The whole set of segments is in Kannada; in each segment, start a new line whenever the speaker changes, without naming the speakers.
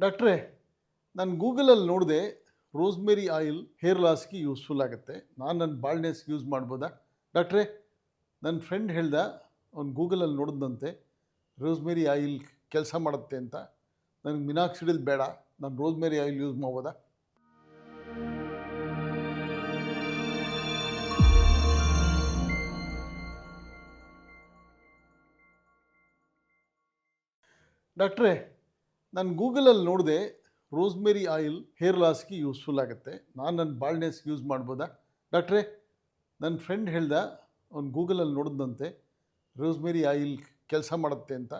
ಡಾಕ್ಟ್ರೇ, ನಾನು ಗೂಗಲಲ್ಲಿ ನೋಡಿದೆ ರೋಸ್ಮೆರಿ ಆಯಿಲ್ ಹೇರ್ ಲಾಸ್ಗೆ ಯೂಸ್ಫುಲ್ ಆಗುತ್ತೆ. ನಾನು ನನ್ನ ಬಾಳ್ನೆಸ್ಗೆ ಯೂಸ್ ಮಾಡ್ಬೋದಾ? ಡಾಕ್ಟ್ರೇ ನನ್ನ ಫ್ರೆಂಡ್ ಹೇಳ್ದ, ಅವ್ನು ಗೂಗಲಲ್ಲಿ ನೋಡಿದಂತೆ, ರೋಸ್ಮೆರಿ ಆಯಿಲ್ ಕೆಲಸ ಮಾಡುತ್ತೆ ಅಂತ. ನನಗೆ ಮಿನಾಕ್ಸಿಡಿಲ್ ಬೇಡ. ನಾನು ರೋಸ್ಮೆರಿ ಆಯಿಲ್ ಯೂಸ್ ಮಾಡ್ಬೋದಾ? ಡಾಕ್ಟ್ರೇ ನಾನು ಗೂಗಲಲ್ಲಿ ನೋಡಿದೆ, ರೋಸ್ಮೆರಿ ಆಯಿಲ್ ಹೇರ್ ಲಾಸ್ಗೆ ಯೂಸ್ಫುಲ್ ಆಗುತ್ತೆ. ನಾನು ನನ್ನ ಬಾಳ್ನೆಸ್ಗೆ ಯೂಸ್ ಮಾಡ್ಬೋದಾ? ಡಾಕ್ಟ್ರೇ ನನ್ನ ಫ್ರೆಂಡ್ ಹೇಳ್ದ, ಅವ್ನು ಗೂಗಲಲ್ಲಿ ನೋಡಿದಂತೆ ರೋಸ್ಮೆರಿ ಆಯಿಲ್ ಕೆಲಸ ಮಾಡುತ್ತೆ ಅಂತ.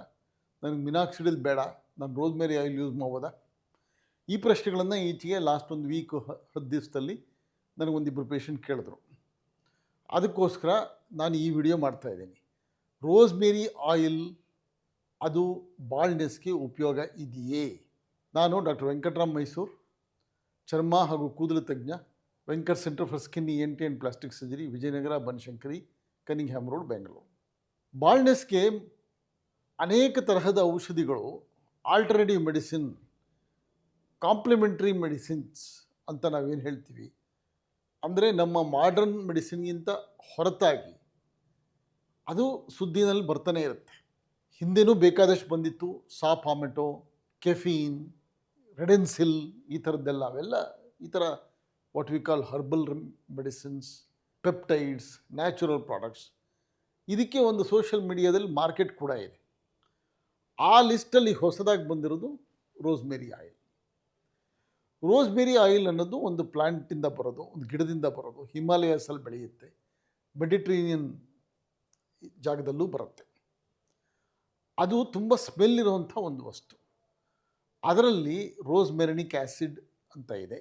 ನನಗೆ ಮಿನಾಕ್ಸಿಡಿಲ್ ಬೇಡ, ನಾನು ರೋಸ್ಮೆರಿ ಆಯಿಲ್ ಯೂಸ್ ಮಾಡ್ಬೋದಾ? ಈ ಪ್ರಶ್ನೆಗಳನ್ನು ಈಚೆಗೆ ಲಾಸ್ಟ್ ಒಂದು ವೀಕ್ ಹತ್ತು ದಿವಸದಲ್ಲಿ ನನಗೊಂದಿಬ್ಬರು ಪೇಷಂಟ್ ಕೇಳಿದ್ರು. ಅದಕ್ಕೋಸ್ಕರ ನಾನು ಈ ವಿಡಿಯೋ ಮಾಡ್ತಾಯಿದ್ದೀನಿ ರೋಸ್ಮೆರಿ ಆಯಿಲ್ ಅದು ಬಾಲ್ಡ್ನೆಸ್ಗೆ ಉಪಯೋಗ ಇದೆಯೇ? ನಾನು ಡಾಕ್ಟರ್ ವೆಂಕಟರಾಮ್ ಮೈಸೂರು, ಚರ್ಮ ಹಾಗೂ ಕೂದಲು ತಜ್ಞ, Venkat centre for skin N T and plastic surgery, Vijayanagara, Banashankari, Cunningham road, Bengaluru. ಬಾಲ್ಡ್ನೆಸ್ಗೆ ಅನೇಕ ತರಹದ ಔಷಧಿಗಳು ಆಲ್ಟರ್ನೇಟಿವ್ ಮೆಡಿಸಿನ್ ಕಾಂಪ್ಲಿಮೆಂಟ್ರಿ ಮೆಡಿಸಿನ್ಸ್ ಅಂತ ನಾವೇನು ಹೇಳ್ತೀವಿ? ಅಂದರೆ ನಮ್ಮ ಮಾಡರ್ನ್ ಮೆಡಿಸಿನ್ಗಿಂತ ಹೊರತಾಗಿ ಅದು ಸುದ್ದಿನಲ್ಲಿ ಬರ್ತಾನೆ ಇರುತ್ತೆ. ಹಿಂದೆನೂ ಬೇಕಾದಷ್ಟು ಬಂದಿತ್ತು. ಸಾ ಸಾಫಾಮೆಟೊ ಕೆಫೀನ್ ರೆಡೆನ್ಸಿಲ್ ಈ ಥರದ್ದೆಲ್ಲ ಅವೆಲ್ಲ ಈ ಥರ what we call herbal medicines peptides natural products ಇದಕ್ಕೆ ಒಂದು ಸೋಷಿಯಲ್ ಮೀಡಿಯಾದಲ್ಲಿ ಮಾರ್ಕೆಟ್ ಕೂಡ ಇದೆ. ಆ ಲಿಸ್ಟಲ್ಲಿ ಹೊಸದಾಗಿ ಬಂದಿರೋದು ರೋಸ್ಮೆರಿ ಆಯಿಲ್ ರೋಸ್ಮೆರಿ ಆಯಿಲ್ ಅನ್ನೋದು ಒಂದು ಪ್ಲ್ಯಾಂಟಿಂದ ಬರೋದು, ಒಂದು ಗಿಡದಿಂದ ಬರೋದು ಹಿಮಾಲಯಸಲ್ಲಿ ಬೆಳೆಯುತ್ತೆ. ಮೆಡಿಟ್ರೇನಿಯನ್ ಜಾಗದಲ್ಲೂ ಬರುತ್ತೆ. ಅದು ತುಂಬ ಸ್ಮೆಲ್ ಇರುವಂಥ ಒಂದು ವಸ್ತು. ಅದರಲ್ಲಿ ರೋಸ್ಮೆರನಿಕ್ ಆ್ಯಸಿಡ್ ಅಂತ ಇದೆ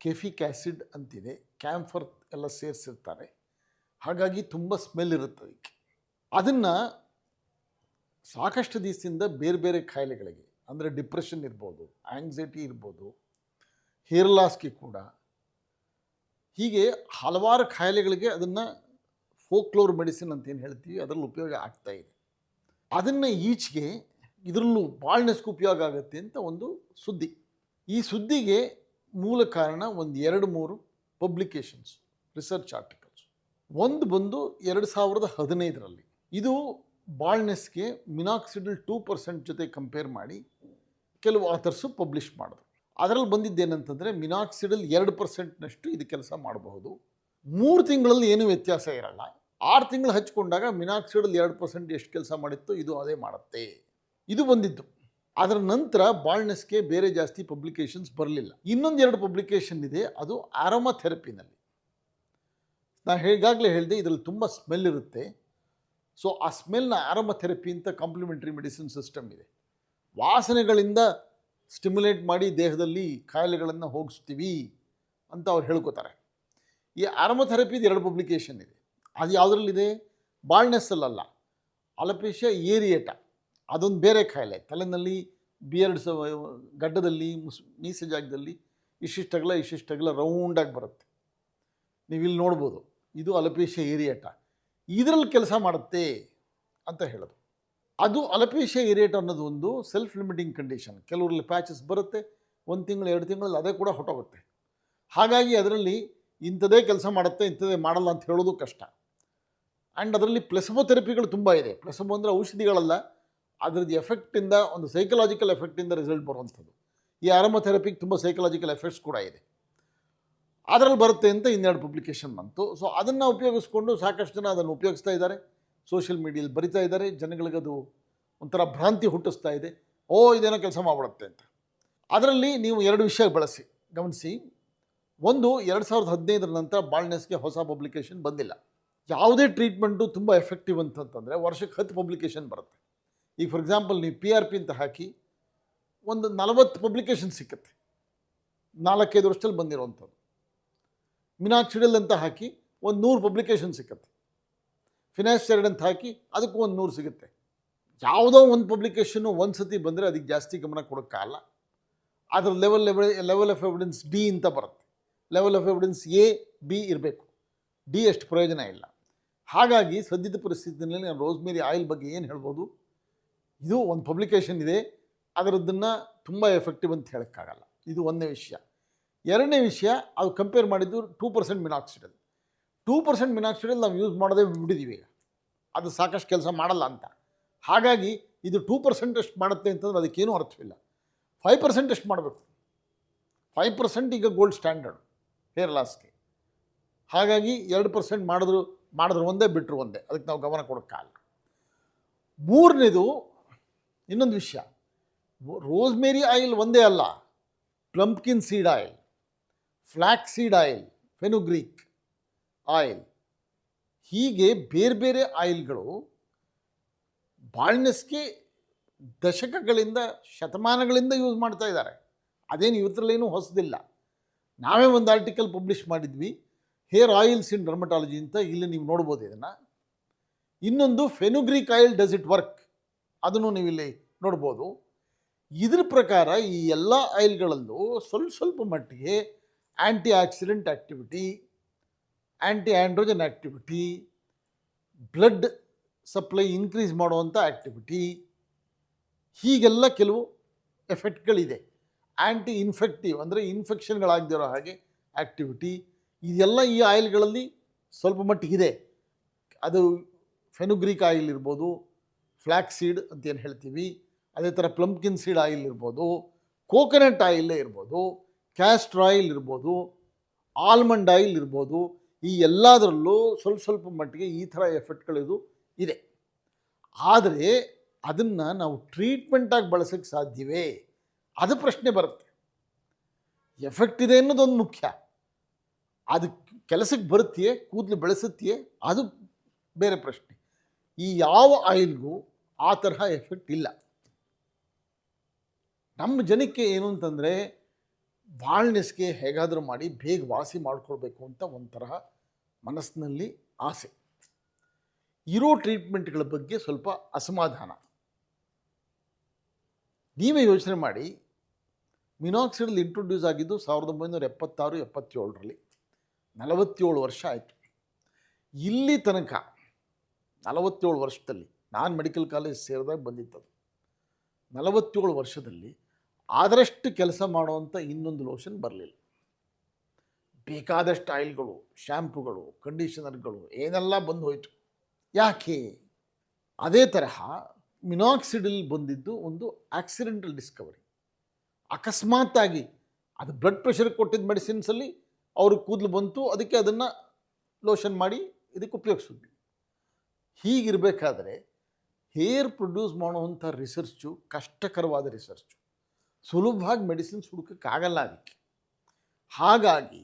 ಕೆಫಿಕ್ ಆ್ಯಸಿಡ್ ಅಂತಿದೆ ಕ್ಯಾಂಫರ್ ಎಲ್ಲ ಸೇರಿಸಿರ್ತಾರೆ. ಹಾಗಾಗಿ ತುಂಬ ಸ್ಮೆಲ್ ಇರುತ್ತೆ ಅದಕ್ಕೆ. ಅದನ್ನು ಸಾಕಷ್ಟು ದಿವಸದಿಂದ ಬೇರೆ ಬೇರೆ ಕಾಯಿಲೆಗಳಿಗೆ ಅಂದರೆ ಡಿಪ್ರೆಷನ್ ಇರ್ಬೋದು ಆಂಗ್ಸೈಟಿ ಇರ್ಬೋದು ಹೇರ್ ಲಾಸ್ಗೆ ಕೂಡ ಹೀಗೆ ಹಲವಾರು ಖಾಯಿಲೆಗಳಿಗೆ ಅದನ್ನು ಫೋಕ್ಲೋರ್ ಮೆಡಿಸಿನ್ ಅಂತ ಏನು ಹೇಳ್ತೀವಿ, ಅದರಲ್ಲಿ ಉಪಯೋಗ ಆಗ್ತಾ ಅದನ್ನು ಈಚೆಗೆ ಇದರಲ್ಲೂ ಬಾಳ್ನೆಸ್ಗೆ ಉಪಯೋಗ ಆಗುತ್ತೆ ಅಂತ ಒಂದು ಸುದ್ದಿ. ಈ ಸುದ್ದಿಗೆ ಮೂಲ ಕಾರಣ ಒಂದು ಎರಡು ಮೂರು ಪಬ್ಲಿಕೇಶನ್ಸ್ ರಿಸರ್ಚ್ ಆರ್ಟಿಕಲ್ಸ್ ಒಂದು ಬಂದು ಎರಡು ಸಾವಿರದ ಹದಿನೈದರಲ್ಲಿ. ಇದು ಬಾಳ್ನೆಸ್ಗೆ ಮಿನಾಕ್ಸಿಡಲ್ ಟೂ ಪರ್ಸೆಂಟ್ ಜೊತೆ ಕಂಪೇರ್ ಮಾಡಿ ಕೆಲವು ಆಥರ್ಸು ಪಬ್ಲಿಷ್ ಮಾಡಿದ್ರು. ಅದರಲ್ಲಿ ಬಂದಿದ್ದೇನಂತಂದರೆ ಮಿನಾಕ್ಸಿಡಲ್ ಎರಡು ಪರ್ಸೆಂಟ್ನಷ್ಟು ಇದು ಕೆಲಸ ಮಾಡಬಹುದು. ಮೂರು ತಿಂಗಳಲ್ಲಿ ಏನೂ ವ್ಯತ್ಯಾಸ ಇರಲ್ಲ. ಆರು ತಿಂಗಳು ಹಚ್ಕೊಂಡಾಗ ಮಿನಾಕ್ಸಿಡಲ್ ಎರಡು ಪರ್ಸೆಂಟ್ ಎಷ್ಟು ಕೆಲಸ ಮಾಡಿತ್ತು ಇದು ಅದೇ ಮಾಡುತ್ತೆ. ಇದು ಬಂದಿತ್ತು ಅದರ ನಂತರ ಬಾಳ್ನೆಸ್ಗೆ ಬೇರೆ ಜಾಸ್ತಿ ಪಬ್ಲಿಕೇಶನ್ಸ್ ಬರಲಿಲ್ಲ. ಇನ್ನೊಂದು ಎರಡು ಪಬ್ಲಿಕೇಶನ್ ಇದೆ, ಅದು ಆರೋಮಾ ಥೆರಪಿನಲ್ಲಿ ನಾನು ಹೇಗಾಗಲೇ ಹೇಳಿದೆ, ಇದರಲ್ಲಿ ತುಂಬ ಸ್ಮೆಲ್ ಇರುತ್ತೆ. ಸೊ, ಆ ಸ್ಮೆಲ್ನ ಆರೋಮಾ ಥೆರಪಿ ಅಂತ ಕಾಂಪ್ಲಿಮೆಂಟ್ರಿ ಮೆಡಿಸಿನ್ ಸಿಸ್ಟಮ್ ಇದೆ. ವಾಸನೆಗಳಿಂದ ಸ್ಟಿಮ್ಯುಲೇಟ್ ಮಾಡಿ ದೇಹದಲ್ಲಿ ಕಾಯಿಲೆಗಳನ್ನು ಹೋಗಿಸ್ತೀವಿ ಅಂತ ಅವ್ರು ಹೇಳ್ಕೊತಾರೆ. ಈ ಆರೋಮಥೆರಪಿದು ಎರಡು ಪಬ್ಲಿಕೇಶನ್ ಇದೆ. ಅದು ಯಾವುದ್ರಲ್ಲಿದೆ? ಬಾಳ್ನೆಸ್ಸಲ್ಲ ಅಲಪೇಶ ಏರಿಯೇಟ. ಅದೊಂದು ಬೇರೆ ಕಾಯಿಲೆ ತಲೆನಲ್ಲಿ ಬಿಯರ್ಡ್ಸ್ ಗಡ್ಡದಲ್ಲಿ, ಮುಸ್, ಮೀಸೆ ಜಾಗದಲ್ಲಿ ಇಷ್ಟಿಷ್ಟಗಳ ಇಷ್ಟಿಷ್ಟಗಳ ರೌಂಡಾಗಿ ಬರುತ್ತೆ. ನೀವು ಇಲ್ಲಿ ನೋಡ್ಬೋದು. ಇದು ಅಲಪೇಶ ಏರಿಯೇಟ. ಇದರಲ್ಲಿ ಕೆಲಸ ಮಾಡುತ್ತೆ ಅಂತ ಹೇಳೋದು. ಅದು ಅಲಪೇಶ ಏರಿಯೇಟ ಅನ್ನೋದು ಒಂದು ಸೆಲ್ಫ್ ಲಿಮಿಟಿಂಗ್ ಕಂಡೀಷನ್ ಕೆಲವರಲ್ಲಿ ಪ್ಯಾಚಸ್ ಬರುತ್ತೆ. ಒಂದು ತಿಂಗಳು, ಎರಡು ತಿಂಗಳಲ್ಲಿ ಅದೇ ಕೂಡ ಹೊಟ್ಟೋಗುತ್ತೆ ಹಾಗಾಗಿ ಅದರಲ್ಲಿ ಇಂಥದೇ ಕೆಲಸ ಮಾಡುತ್ತೆ ಇಂಥದೇ ಮಾಡಲ್ಲ ಅಂತ ಹೇಳೋದು ಕಷ್ಟ. ಆ್ಯಂಡ್ ಅದರಲ್ಲಿ ಪ್ಲೆಸಬೋ ಥೆರಪಿಗಳು ತುಂಬ ಇದೆ. ಪ್ಲೆಸಬೋ ಅಂದರೆ ಔಷಧಿಗಳಲ್ಲ. ಅದರದ್ದು ಎಫೆಕ್ಟಿಂದ ಒಂದು ಸೈಕಲಾಜಿಕಲ್ ಎಫೆಕ್ಟಿಂದ ರಿಸಲ್ಟ್ ಬರುವಂಥದ್ದು. ಈ ಆರೋಮಥೆರಪಿಗೆ ತುಂಬ ಸೈಕಲಾಜಿಕಲ್ ಎಫೆಕ್ಟ್ಸ್ ಕೂಡ ಇದೆ. ಅದರಲ್ಲಿ ಬರುತ್ತೆ ಅಂತ ಇನ್ನೆರಡು ಪಬ್ಲಿಕೇಶನ್ ಬಂತು. ಸೊ ಅದನ್ನು ಉಪಯೋಗಿಸ್ಕೊಂಡು ಸಾಕಷ್ಟು ಜನ ಅದನ್ನು ಉಪಯೋಗಿಸ್ತಾ ಇದ್ದಾರೆ. ಸೋಷಿಯಲ್ ಮೀಡಿಯಲ್ಲಿ ಬರಿತಾ ಇದ್ದಾರೆ. ಜನಗಳಿಗದು ಒಂಥರ ಭ್ರಾಂತಿ ಹುಟ್ಟಿಸ್ತಾ ಇದೆ. ಓ, ಇದೇನೋ ಕೆಲಸ ಮಾಡಿಬಿಡುತ್ತೆ ಅಂತ. ಅದರಲ್ಲಿ ನೀವು ಎರಡು ವಿಷಯ ಬಳಸಿ. ಗಮನಿಸಿ. ಒಂದು, ಎರಡು ಸಾವಿರದ ಹದಿನೈದರ ನಂತರ ಬಾಳ್ನೆಸ್ಗೆ ಹೊಸ ಪಬ್ಲಿಕೇಶನ್ ಬಂದಿಲ್ಲ. ಯಾವುದೇ ಟ್ರೀಟ್ಮೆಂಟು ತುಂಬ ಎಫೆಕ್ಟಿವ್ ಅಂತಂತಂದರೆ ವರ್ಷಕ್ಕೆ ಹತ್ತು ಪಬ್ಲಿಕೇಶನ್ ಬರುತ್ತೆ. ಈಗ ಫಾರ್ ಎಕ್ಸಾಂಪಲ್ ನೀವು ಪಿ ಆರ್ ಪಿ ಅಂತ ಹಾಕಿ ಒಂದು ನಲವತ್ತು ಪಬ್ಲಿಕೇಶನ್ ಸಿಕ್ಕುತ್ತೆ. ನಾಲ್ಕೈದು ವರ್ಷದಲ್ಲಿ ಬಂದಿರೋವಂಥದ್ದು. ಮಿನಾಕ್ಸಿಡಲ್ ಅಂತ ಹಾಕಿ ಒಂದು ನೂರು ಪಬ್ಲಿಕೇಶನ್ ಸಿಕ್ಕತ್ತೆ. ಫಿನಾನ್ಸ್ಟರ್ಡ್ ಅಂತ ಹಾಕಿ ಅದಕ್ಕೂ ಒಂದು ನೂರು ಸಿಗುತ್ತೆ. ಯಾವುದೋ ಒಂದು ಪಬ್ಲಿಕೇಶನ್ನು ಒಂದು ಸತಿ ಬಂದರೆ ಅದಕ್ಕೆ ಜಾಸ್ತಿ ಗಮನ ಕೊಡೋಕ್ಕಾಗಲ್ಲ ಅದರ level level of evidence D ಅಂತ ಬರುತ್ತೆ. Level of evidence A B ಇರಬೇಕು. ಡಿ ಅಷ್ಟು ಪ್ರಯೋಜನ ಇಲ್ಲ. ಹಾಗಾಗಿ ಸದ್ಯದ ಪರಿಸ್ಥಿತಿನಲ್ಲಿ ನಾನು ರೋಸ್ಮೇರಿ ಆಯಿಲ್ ಬಗ್ಗೆ ಏನು ಹೇಳ್ಬೋದು? ಇದು ಒಂದು ಪಬ್ಲಿಕೇಶನ್ ಇದೆ. ಅದರದ್ದನ್ನು ತುಂಬ ಎಫೆಕ್ಟಿವ್ ಅಂತ ಹೇಳೋಕ್ಕಾಗಲ್ಲ. ಇದು ಒಂದನೇ ವಿಷಯ. ಎರಡನೇ ವಿಷಯ, ಅದು ಕಂಪೇರ್ ಮಾಡಿದ್ದು two percent minoxidil two percent minoxidil ನಾವು ಯೂಸ್ ಮಾಡೋದೇ ಬಿಟ್ಟಿದ್ದೀವಿ ಈಗ. ಅದು ಸಾಕಷ್ಟು ಕೆಲಸ ಮಾಡಲ್ಲ ಅಂತ. ಹಾಗಾಗಿ ಇದು ಟೂ ಪರ್ಸೆಂಟಷ್ಟು ಮಾಡುತ್ತೆ ಅಂತಂದ್ರೆ ಅದಕ್ಕೇನೂ ಅರ್ಥವಿಲ್ಲ. ಫೈವ್ ಪರ್ಸೆಂಟಷ್ಟು ಮಾಡಬೇಕು. ಫೈವ್ ಪರ್ಸೆಂಟ್ ಈಗ ಗೋಲ್ಡ್ ಸ್ಟ್ಯಾಂಡರ್ಡ್ ಹೇರ್ ಲಾಸ್ಗೆ ಹಾಗಾಗಿ ಎರಡು ಪರ್ಸೆಂಟ್ ಮಾಡಿದ್ರು ಮಾಡಿದ್ರು ಒಂದೇ ಬಿಟ್ಟರು ಒಂದೇ. ಅದಕ್ಕೆ ನಾವು ಗಮನ ಕೊಡೋಕ್ಕಾಗಲ್ಲ ಮೂರನೇದು, ಇನ್ನೊಂದು ವಿಷಯ. ರೋಸ್ಮೇರಿ ಆಯಿಲ್ ಒಂದೇ ಅಲ್ಲ. Pumpkin seed oil flax seed oil, fenugreek oil. ಹೀಗೆ ಬೇರೆ ಬೇರೆ ಆಯಿಲ್ಗಳು ಬಾಳ್ನೆಸ್ಗೆ ದಶಕಗಳಿಂದ, ಶತಮಾನಗಳಿಂದ ಯೂಸ್ ಮಾಡ್ತಾ ಇದ್ದಾರೆ. ಅದೇನು ಇವತ್ತರಲ್ಲೇನೂ ಹೊಸದಿಲ್ಲ. ನಾವೇ ಒಂದು ಆರ್ಟಿಕಲ್ ಪಬ್ಲಿಷ್ ಮಾಡಿದ್ವಿ. ಹೇರ್ ಆಯಿಲ್ಸ್ ಇನ್ ಡರ್ಮಟಾಲಜಿ ಅಂತ ಇಲ್ಲಿ ನೀವು ನೋಡ್ಬೋದು ಇದನ್ನು. ಇನ್ನೊಂದು fenugreek oil does it work ಅದನ್ನು ನೀವು ಇಲ್ಲಿ ನೋಡ್ಬೋದು. ಇದ್ರ ಪ್ರಕಾರ ಈ ಎಲ್ಲ ಆಯಿಲ್ಗಳಲ್ಲೂ ಸ್ವಲ್ಪ ಸ್ವಲ್ಪ ಮಟ್ಟಿಗೆ anti oxidant activity anti androgen activity blood supply increase ಮಾಡುವಂಥ ಆ್ಯಕ್ಟಿವಿಟಿ ಹೀಗೆಲ್ಲ ಕೆಲವು ಎಫೆಕ್ಟ್ಗಳಿದೆ ಆ್ಯಂಟಿ ಇನ್ಫೆಕ್ಟಿವ್ ಅಂದರೆ ಇನ್ಫೆಕ್ಷನ್ಗಳಾಗದಿರೋ ಹಾಗೆ ಆ್ಯಕ್ಟಿವಿಟಿ ಇದೆಲ್ಲ ಈ ಆಯಿಲ್ಗಳಲ್ಲಿ ಸ್ವಲ್ಪ ಮಟ್ಟಿಗಿದೆ ಅದು ಫೆನುಗ್ರೀಕ್ ಆಯಿಲ್ ಇರ್ಬೋದು ಫ್ಲ್ಯಾಕ್ ಸೀಡ್ ಅಂತ ಏನು ಹೇಳ್ತೀವಿ, ಅದೇ ಥರ ಪ್ಲಂಪ್ಕಿನ್ ಸೀಡ್ ಆಯಿಲ್ ಇರ್ಬೋದು, ಕೋಕೋನಟ್ ಆಯಿಲ್ಲೇ ಇರ್ಬೋದು, ಕ್ಯಾಸ್ಟ್ರ್ ಆಯಿಲ್ ಇರ್ಬೋದು, ಆಲ್ಮಂಡ್ ಆಯಿಲ್ ಇರ್ಬೋದು, ಈ ಎಲ್ಲದರಲ್ಲೂ ಸ್ವಲ್ಪ ಸ್ವಲ್ಪ ಮಟ್ಟಿಗೆ ಈ ಥರ ಎಫೆಕ್ಟ್ಗಳಿದು ಇದೆ. ಆದರೆ ಅದನ್ನು ನಾವು ಟ್ರೀಟ್ಮೆಂಟಾಗಿ ಬಳಸೋಕ್ಕೆ ಸಾಧ್ಯವೇ? ಅದು ಪ್ರಶ್ನೆ ಬರುತ್ತೆ. ಎಫೆಕ್ಟ್ ಇದೆ ಅನ್ನೋದೊಂದು ಮುಖ್ಯ. ಅದು ಕೆಲಸಕ್ಕೆ ಬರುತ್ತೆಯೇ, ಕೂದಲು ಬೆಳೆಸುತ್ತೆಯೇ, ಅದು ಬೇರೆ ಪ್ರಶ್ನೆ. ಈ ಯಾವ ಆಯಿಲ್ಗೂ ಆ ತರಹ ಎಫೆಕ್ಟ್ ಇಲ್ಲ. ನಮ್ಮ ಜನಕ್ಕೆ ಏನು ಅಂತಂದರೆ ಬಾಳ್ನೆಸ್ಗೆ ಹೇಗಾದರೂ ಮಾಡಿ ಬೇಗ ವಾಸಿ ಮಾಡಿಕೊಳ್ಬೇಕು ಅಂತ ಒಂಥರ ಮನಸ್ಸಿನಲ್ಲಿ ಆಸೆ. ಇರೋ ಟ್ರೀಟ್ಮೆಂಟ್ಗಳ ಬಗ್ಗೆ ಸ್ವಲ್ಪ ಅಸಮಾಧಾನ. ನೀವೇ ಯೋಚನೆ ಮಾಡಿ ಮಿನಾಕ್ಸಿಡಲ್ ಇಂಟ್ರೊಡ್ಯೂಸ್ ಆಗಿದ್ದು ಸಾವಿರದ ಒಂಬೈನೂರ ಎಪ್ಪತ್ತಾರು, ಎಪ್ಪತ್ತೇಳರಲ್ಲಿ. ನಲವತ್ತೇಳು ವರ್ಷ ಆಯಿತು. ಇಲ್ಲಿ ತನಕ ನಲವತ್ತೇಳು ವರ್ಷದಲ್ಲಿ ನಾನು ಮೆಡಿಕಲ್ ಕಾಲೇಜ್ ಸೇರಿದಾಗ ಬಂದಿತ್ತದು. ನಲವತ್ತೇಳು ವರ್ಷದಲ್ಲಿ ಆದರಷ್ಟು ಕೆಲಸ ಮಾಡುವಂಥ ಇನ್ನೊಂದು ಲೋಷನ್ ಬರಲಿಲ್ಲ. ಬೇಕಾದಷ್ಟು ಆಯಿಲ್ಗಳು ಶ್ಯಾಂಪುಗಳು ಕಂಡೀಷನರ್ಗಳು ಏನೆಲ್ಲ ಬಂದು ಹೋಯಿತು. ಯಾಕೆ? ಅದೇ ತರಹ ಮಿನಾಕ್ಸಿಡಿಲ್ ಬಂದಿದ್ದು ಒಂದು ಆಕ್ಸಿಡೆಂಟಲ್ ಡಿಸ್ಕವರಿ ಅಕಸ್ಮಾತ್ತಾಗಿ ಅದು ಬ್ಲಡ್ ಪ್ರೆಷರ್ ಕೊಟ್ಟಿದ್ದ ಮೆಡಿಸಿನ್ಸಲ್ಲಿ ಅವ್ರಿಗೆ ಕೂದಲು ಬಂತು, ಅದಕ್ಕೆ ಅದನ್ನು ಲೋಷನ್ ಮಾಡಿ ಇದಕ್ಕೆ ಉಪಯೋಗಿಸಿದ್ವಿ. ಹೀಗಿರಬೇಕಾದ್ರೆ ಹೇರ್ ಪ್ರೊಡ್ಯೂಸ್ ಮಾಡುವಂಥ ರಿಸರ್ಚು ಕಷ್ಟಕರವಾದ ರಿಸರ್ಚು ಸುಲಭವಾಗಿ ಮೆಡಿಸಿನ್ಸ್ ಹುಡುಕೋಕ್ಕಾಗಲ್ಲ ಅದಕ್ಕೆ. ಹಾಗಾಗಿ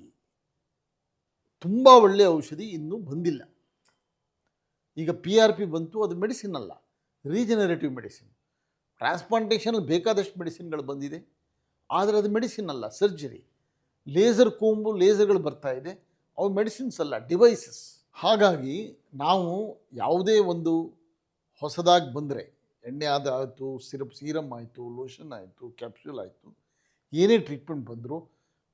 ತುಂಬ ಒಳ್ಳೆಯ ಔಷಧಿ ಇನ್ನೂ ಬಂದಿಲ್ಲ. ಈಗ ಪಿ ಆರ್ ಪಿ ಬಂತು, ಅದು ಮೆಡಿಸಿನ್ ಅಲ್ಲ ರೀಜನರೇಟಿವ್ ಮೆಡಿಸಿನ್ ಟ್ರಾನ್ಸ್ಪ್ಲಾಂಟೇಷನಲ್ಲಿ ಬೇಕಾದಷ್ಟು ಮೆಡಿಸಿನ್ಗಳು ಬಂದಿದೆ, ಆದರೆ ಅದು ಮೆಡಿಸಿನ್ ಅಲ್ಲ ಸರ್ಜರಿ ಲೇಸರ್ ಕೂಂಬು ಲೇಸರ್ಗಳು ಬರ್ತಾ ಇದೆ. ಅವು ಮೆಡಿಸಿನ್ಸ್ ಅಲ್ಲ, ಡಿವೈಸಸ್. ಹಾಗಾಗಿ ನಾವು ಯಾವುದೇ ಒಂದು ಹೊಸದಾಗಿ ಬಂದರೆ, ಎಣ್ಣೆ ಆದ ಆಯಿತು ಸಿರಪ್, ಸೀರಮ್ ಆಯಿತು, ಲೋಷನ್ ಆಯಿತು, ಕ್ಯಾಪ್ಸ್ಯೂಲ್ ಆಯಿತು, ಏನೇ ಟ್ರೀಟ್ಮೆಂಟ್ ಬಂದರೂ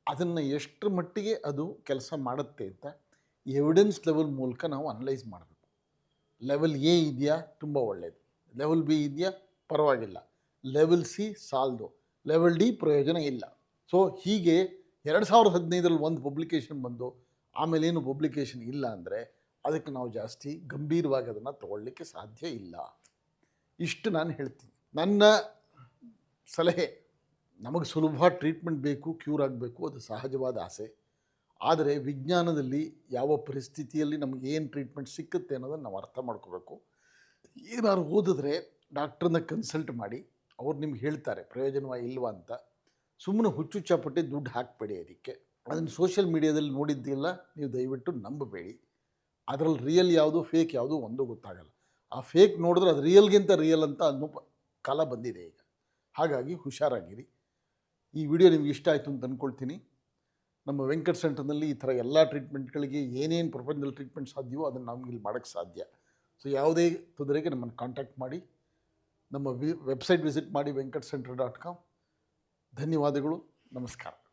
ಅದನ್ನು ಎಷ್ಟರ ಮಟ್ಟಿಗೆ ಅದು ಕೆಲಸ ಮಾಡುತ್ತೆ ಅಂತ ಎವಿಡೆನ್ಸ್ ಲೆವೆಲ್ ಮೂಲಕ ನಾವು ಅನಲೈಸ್ ಮಾಡಬೇಕು. ಲೆವೆಲ್ ಎ ಇದೆಯಾ? ತುಂಬ ಒಳ್ಳೆಯದು ಲೆವೆಲ್ ಬಿ ಇದೆಯಾ? ಪರವಾಗಿಲ್ಲ. ಲೆವೆಲ್ ಸಿ ಸಾಲದು. ಲೆವೆಲ್ ಡಿ ಪ್ರಯೋಜನ ಇಲ್ಲ. ಸೊ ಹೀಗೆ ಎರಡು ಸಾವಿರದ ಹದಿನೈದರಲ್ಲಿ ಒಂದು ಪಬ್ಲಿಕೇಶನ್ ಬಂದು, ಆಮೇಲೆ ಏನು ಪಬ್ಲಿಕೇಶನ್ ಇಲ್ಲ ಅಂದರೆ ಅದಕ್ಕೆ ನಾವು ಜಾಸ್ತಿ ಗಂಭೀರವಾಗಿ ಅದನ್ನು ತಗೊಳ್ಳಿಕ್ಕೆ ಸಾಧ್ಯ ಇಲ್ಲ. ಇಷ್ಟು ನಾನು ಹೇಳ್ತೀನಿ. ನನ್ನ ಸಲಹೆ, ನಮಗೆ ಸುಲಭ ಟ್ರೀಟ್ಮೆಂಟ್ ಬೇಕು ಕ್ಯೂರ್ ಆಗಬೇಕು, ಅದು ಸಹಜವಾದ ಆಸೆ. ಆದರೆ ವಿಜ್ಞಾನದಲ್ಲಿ ಯಾವ ಪರಿಸ್ಥಿತಿಯಲ್ಲಿ ನಮಗೆ ಏನು ಟ್ರೀಟ್ಮೆಂಟ್ ಸಿಕ್ಕುತ್ತೆ ಅನ್ನೋದನ್ನು ನಾವು ಅರ್ಥ ಮಾಡ್ಕೋಬೇಕು. ಏನಾದ್ರು ಓದಿದ್ರೆ ಡಾಕ್ಟ್ರನ್ನ ಕನ್ಸಲ್ಟ್ ಮಾಡಿ, ಅವ್ರು ನಿಮ್ಗೆ ಹೇಳ್ತಾರೆ, ಪ್ರಯೋಜನವ ಇಲ್ವಾ ಅಂತ. ಸುಮ್ಮನೆ ಹುಚ್ಚುಚ್ಚಾಪಟ್ಟೆ ದುಡ್ಡು ಹಾಕಬೇಡಿ ಅದಕ್ಕೆ. ಅದನ್ನು ಸೋಷಿಯಲ್ ಮೀಡಿಯಾದಲ್ಲಿ ನೋಡಿದ್ದಿಲ್ಲ ನೀವು ದಯವಿಟ್ಟು ನಂಬಬೇಡಿ. ಅದರಲ್ಲಿ ರಿಯಲ್ ಯಾವುದು ಫೇಕ್ ಯಾವುದು ಒಂದು ಗೊತ್ತಾಗಲ್ಲ. ಆ ಫೇಕ್ ನೋಡಿದ್ರೆ ಅದು ರಿಯಲ್ಗಿಂತ ರಿಯಲ್ ಅಂತ ಅನ್ನೋ ಕಾಲ ಬಂದಿದೆ ಈಗ. ಹಾಗಾಗಿ ಹುಷಾರಾಗಿರಿ. ಈ ವಿಡಿಯೋ ನಿಮ್ಗೆ ಇಷ್ಟ ಆಯಿತು ಅಂತ ಅಂದ್ಕೊಳ್ತೀನಿ ನಮ್ಮ ವೆಂಕಟ್ ಸೆಂಟರ್ನಲ್ಲಿ ಈ ಥರ ಎಲ್ಲ ಟ್ರೀಟ್ಮೆಂಟ್ಗಳಿಗೆ ಏನೇನು ಪ್ರಪಂಚದಲ್ಲಿ ಟ್ರೀಟ್ಮೆಂಟ್ ಸಾಧ್ಯವೋ ಅದನ್ನು ನಮ್ಗೆ ಇಲ್ಲಿ ಮಾಡೋಕ್ಕೆ ಸಾಧ್ಯ. ಸೊ ಯಾವುದೇ ತೊಂದರೆಗೆ ನಮ್ಮನ್ನು ಕಾಂಟ್ಯಾಕ್ಟ್ ಮಾಡಿ. ನಮ್ಮ ವೆಬ್ಸೈಟ್ ವಿಸಿಟ್ ಮಾಡಿ ವೆಂಕಟ್ ಸೆಂಟರ್ ಡಾಟ್ ಕಾಮ್ ಧನ್ಯವಾದಗಳು. ನಮಸ್ಕಾರ.